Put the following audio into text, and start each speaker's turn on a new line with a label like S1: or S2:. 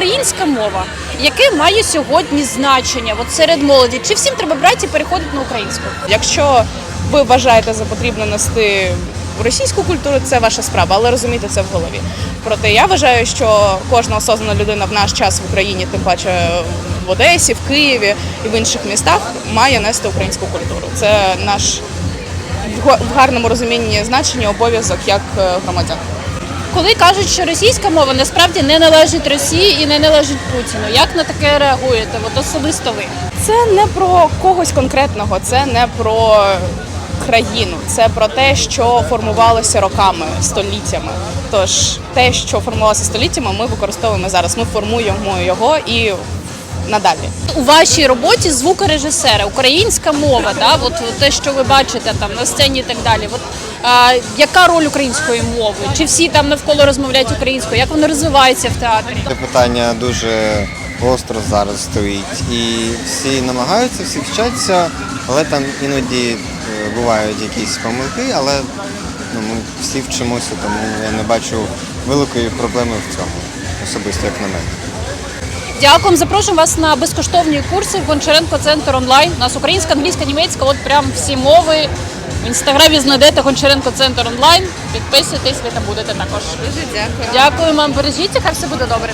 S1: українська мова, яке має сьогодні значення от серед молоді? Чи всім треба брати і переходити на українську?
S2: Якщо ви вважаєте за потрібно нести російську культуру, це ваша справа, але розумійте це в голові. Проте я вважаю, що кожна осознана людина в наш час в Україні, тим паче в Одесі, в Києві і в інших містах, має нести українську культуру. Це наш в га- в гарному розумінні значення обов'язок як е, громадян.
S1: Коли кажуть, що російська мова насправді не належить Росії і не належить Путіну, як на таке реагуєте? От особисто ви?
S2: Це не про когось конкретного, це не про країну, це про те, що формувалося роками, століттями. Тож те, що формувалося століттями, ми використовуємо зараз. Ми формуємо його і надалі.
S1: У вашій роботі звукорежисера, українська мова, да, от те, що ви бачите там на сцені і так далі. От, а, яка роль української мови? Чи всі там навколо розмовляють українською? Як воно розвивається в театрі?
S3: Це питання дуже гостро зараз стоїть. І всі намагаються, всі вчаться, але там іноді е, бувають якісь помилки, але ну, ми всі вчимося, тому я не бачу великої проблеми в цьому, особисто як на мене.
S1: Дякуємо. Запрошуємо вас на безкоштовні курси в Гончаренко Центр онлайн. У нас українська, англійська, німецька, от прям всі мови. В інстаграмі знайдете Гончаренко Центр онлайн. Підписуйтесь, ви там будете також.
S2: Дуже дякую.
S1: Дякую вам, бережіться, хай все буде добре.